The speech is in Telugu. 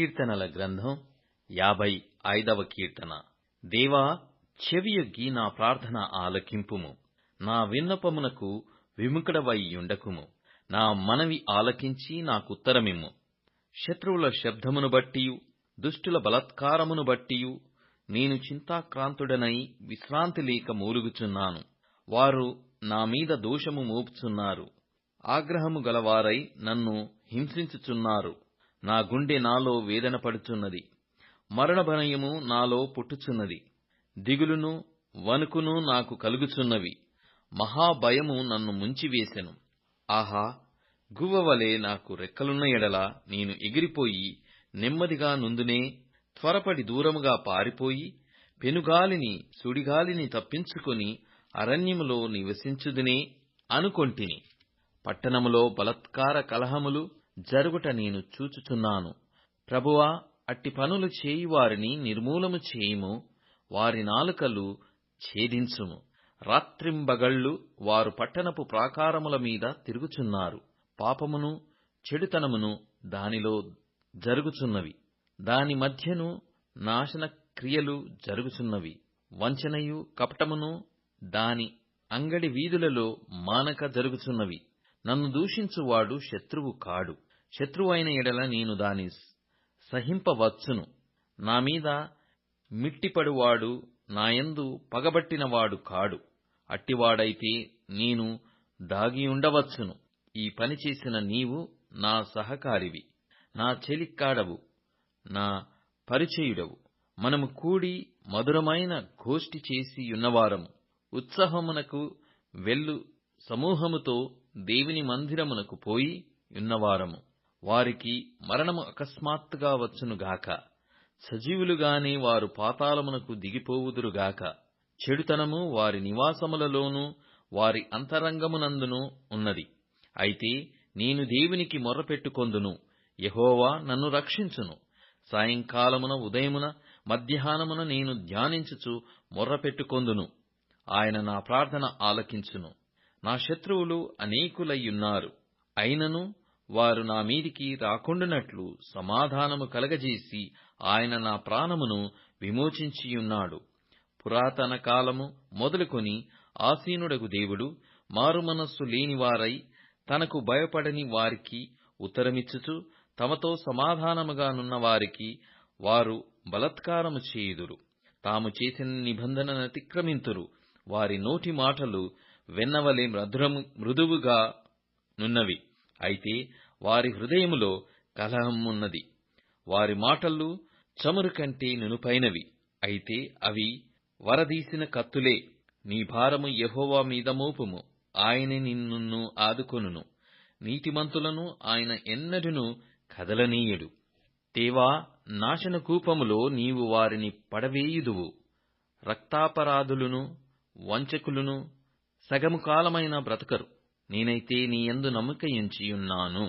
కీర్తనల గ్రంథం యాభై ఐదవ కీర్తన. దేవా చెవియొగ్గి నా ప్రార్థన ఆలకింపుము. నా విన్నపమునకు విముఖుడవైయుండకుము నా మనవి ఆలకించి నాకుత్తరమిమ్ము. శత్రువుల శబ్దమును బట్టియు దుష్టుల బలత్కారమును బట్టియు నేను చింతాక్రాంతుడనై విశ్రాంతి లేక మూలుగుచున్నాను. వారు నా మీద దోషము మోపుచున్నారు. ఆగ్రహము గలవారై నన్ను హింసించుచున్నారు. నా గుండె నాలో వేదన పడుచున్నది. మరణ భయము నాలో పుట్టుచున్నది. దిగులును వణుకును నాకు కలుగుచున్నవి. మహాభయము నన్ను ముంచివేసెను. ఆహా గువ్వవలే నాకు రెక్కలున్న ఎడల నేను ఎగిరిపోయి నెమ్మదిగా నుందునే త్వరపడి దూరముగా పారిపోయి పెనుగాలిని సుడిగాలిని తప్పించుకొని అరణ్యములో నివసించుదునే అనుకొంటిని. పట్టణములో బలత్కార కలహములు జరుగుట నేను చూచుచున్నాను. ప్రభువా అట్టి పనులు చేయువారిని నిర్మూలము చేయుము వారి నాలుకలు ఛేదించుము. రాత్రింబగళ్ళు వారు పట్టణపు ప్రాకారముల మీద తిరుగుచున్నారు. పాపమును చెడుతనమును దానిలో జరుగుచున్నవి. దాని మధ్యను నాశన క్రియలు జరుగుచున్నవి. వంచనయు కపటమును దాని అంగడి వీధులలో మానక జరుగుచున్నవి. నన్ను దూషించువాడు శత్రువు కాడు. శత్రువైన ఎడల నేను దాని సహింపవచ్చును. నా మీద మిట్టిపడువాడు నాయందు పగబట్టినవాడు కాడు. అట్టివాడైతే నేను దాగియుండవచ్చును ఈ పని చేసిన నీవు నా సహకారివి. నా చెలిక్కాడవు. నా పరిచయుడవు. మనము కూడి మధురమైన గోష్ఠి చేసియున్నవారము ఉత్సహమునకు వెళ్ళు. సమూహముతో దేవుని మందిరమునకు పోయి యున్నవారము వారికి మరణము అకస్మాత్తుగా వచ్చునుగాక సజీవులుగానే వారు పాతాళమునకు దిగిపోవుదురుగాక చెడుతనము వారి నివాసములలోనూ వారి అంతరంగమునందును ఉన్నది. అయితే నేను దేవునికి మొర్రపెట్టుకొందును. యహోవా నన్ను రక్షించును. సాయంకాలమున ఉదయమున మధ్యాహ్నమున నేను ధ్యానించుచు మొర్రపెట్టుకొందును. ఆయన నా ప్రార్థన ఆలకించును. నా శత్రువులు అనేకులయ్యున్నారు. అయినను వారు నా మీదికి రాకుండునట్లు సమాధానము కలగజేసి ఆయన నా ప్రాణమును విమోచించియున్నాడు. పురాతన కాలము మొదలుకొని ఆసీనుడగు దేవుడు మారుమనస్సు లేనివారై తనకు భయపడని వారికి ఉత్తరమిచ్చుచు తమతో సమాధానముగానున్న వారికి వారు బలత్కారము చేయుదురు. తాము చేసిన నిబంధనను అతిక్రమింతురు. వారి నోటి మాటలు వెన్నవలే మధురము మృదువుగా నున్నవి. అయితే వారి హృదయములో కలహమున్నది. వారి మాటలు చమురు కంటే నునుపైనవి. అయితే అవి వరదీసిన కత్తులే. నీ భారము యహోవా మీద మోపుము. ఆయనే నిన్ను ఆదుకొనును. నీతిమంతులను ఆయన ఎన్నడును కదలనీయడు. దేవా నాశన కూపములో నీవు వారిని పడవేయుదువు. రక్తాపరాధులను వంచకులను సగము కాలమైన బ్రతకరు. నేనైతే నీ యందు నమ్మకయుంచియున్నాను